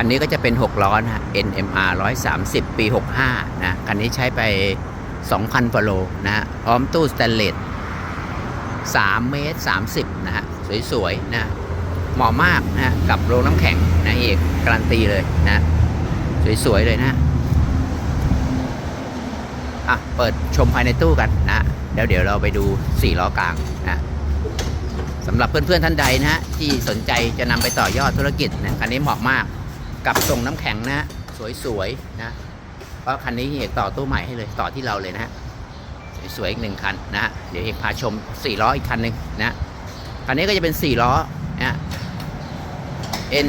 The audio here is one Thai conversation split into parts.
คันนี้ก็จะเป็น 6 ล้อนะฮะ NMR 130 ปี 65 นะ คันนี้ใช้ไป 2,000กว่าโลนะฮะพร้อมตู้สแตนเลส3เมตร30 นะฮะ สวยๆ นะ เหมาะมากนะฮะกับโรงน้ำแข็งนะเอกการันตีเลยนะ สวยๆ เลยนะ อะ เปิดชมภายในตู้กันนะ แล้วเดี๋ยวเราไปดู 4 ล้อกลางนะสำหรับเพื่อนๆท่านใดนะฮะที่สนใจจะนำไปต่อยอดธุรกิจนะคันนี้เหมาะมาก กับส่งน้ำแข็งนะสวยๆนะเพราะคันนี้เอกต่อตู้ใหม่ให้เลยต่อที่เราเลยนะฮะสวยๆอีกหนึ่งคันนะฮะเดี๋ยวเอกพาชม4ล้ออีกคันหนึ่งนะคันนี้ก็จะเป็น4ล้อนะ N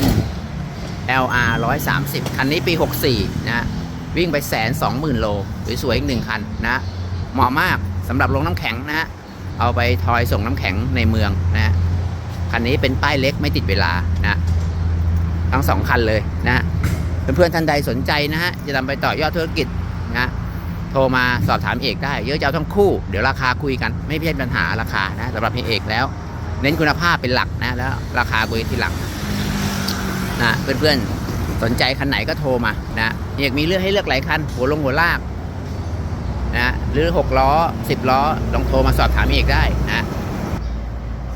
LR 130 คันนี้ปี 64นะฮะวิ่งไปแสนสองหมื่นโล สวยๆอีกหนึ่งคันนะ เหมาะมากสำหรับลงน้ำแข็งนะฮะเอาไปทอยส่งน้ำแข็งในเมืองนะ คันนี้เป็นป้ายเล็กไม่ติดเวลานะ ทั้งสองคันเลยนะเพื่อนๆท่านใดสนใจนะฮะจะนำไปต่อยอดธุรกิจนะโทรมาสอบถามเอกได้ เยอะจะเอาทั้งคู่เดี๋ยวราคาคุยกัน ไม่ใช่ปัญหาราคานะสำหรับพี่เอกแล้ว เน้นคุณภาพเป็นหลักนะแล้วราคาคุยทีหลังนะเพื่อนๆสนใจคันไหนก็โทรมานะเอกมีเลือกให้เลือกหลายคันหัวลงหัวลากนะหรือ 6 ล้อ 10 ล้อลองโทรมาสอบถามเอกได้นะ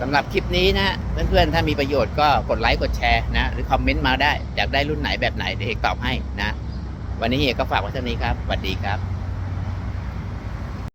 สำหรับคลิปนี้นะเพื่อนๆ ถ้ามีประโยชน์ก็กดไลค์กดแชร์นะ หรือคอมเมนต์มาได้ อยากได้รุ่นไหนแบบไหนเดี๋ยวเอกตอบให้นะ วันนี้เอกก็ฝากไว้เท่านี้ครับสวัสดีครับ